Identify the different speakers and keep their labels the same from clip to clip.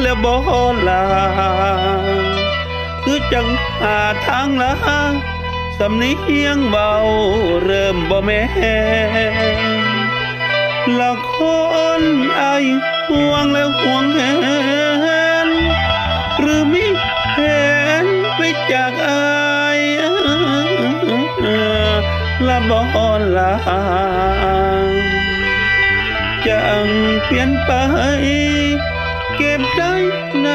Speaker 1: แล้วบ่ลาคือจังหาทางลาสำเนียงเบาเริ่มบ่แม่นละคนไอห่วงแล้วห่วงแหนหรือมีแผนไปจากไอละบอนลาจังเปลี่ยนไป เก็บได้ใน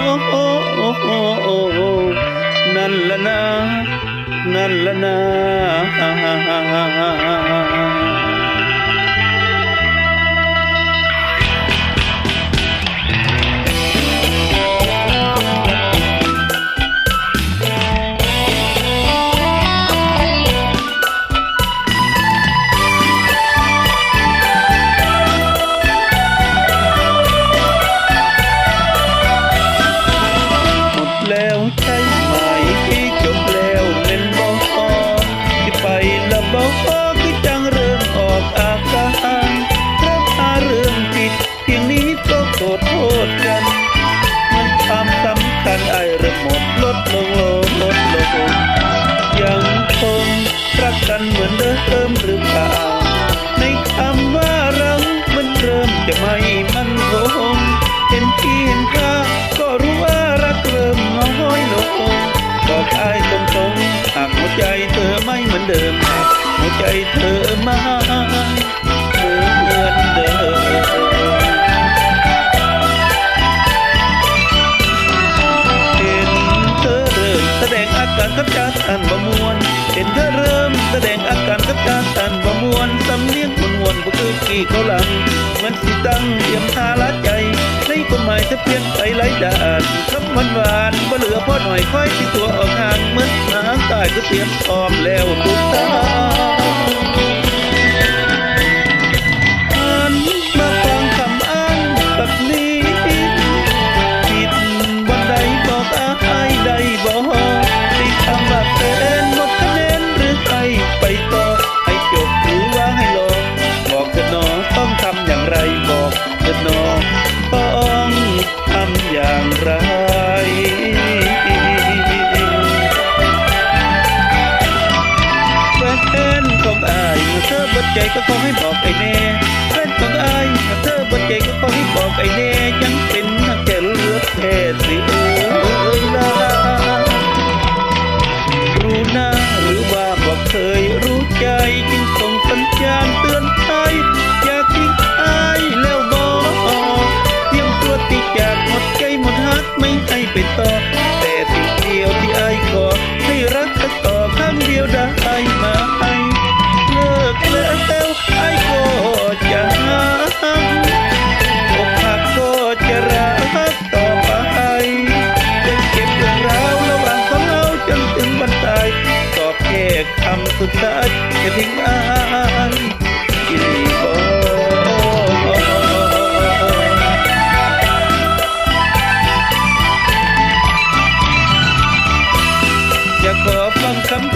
Speaker 1: โอ้โอ้โอ้โอ้โอ้นั่นละนะนั่นละนะ กันเหมือนเดิมหรือเปล่า ในคำว่าเรามันเริ่มจะไม่มั่นคงเห็นที่เห็นค่าก็รู้ว่ารักเริ่มน้อยลงบอกไอ้ายตรงๆหากหัวใจเธอไม่เหมือนเดิมหากหัวใจเธอไม่เหมือนเดิมเห็นเธอเริ่มแสดงอาการกับจาตันบ่มวนเห็นเธอ คือกี่เขาหลังเหมือนสิตั้งเตรียมทาละใจในความหมายจะเปลี่ยนไปหลายด่านคำหวานหวานบ่เหลือพ่อหน่อยค่อยที่ตัวออกห่างเหมือนน้ำตายก็เตรียมออมแล้วทุกตา เปิดน้องต้องทำอย่างไรแฟนของอายเธอบิดใจก็ขอให้บอกไอ้แน่แฟนของอายเธอบิดใจก็ขอให้บอกไอ้แน่ยังเป็นนักแก่เลือกแค่สิ ท้ายจะทิ้งอายที่นี่บ่อยากขอฟังคำเ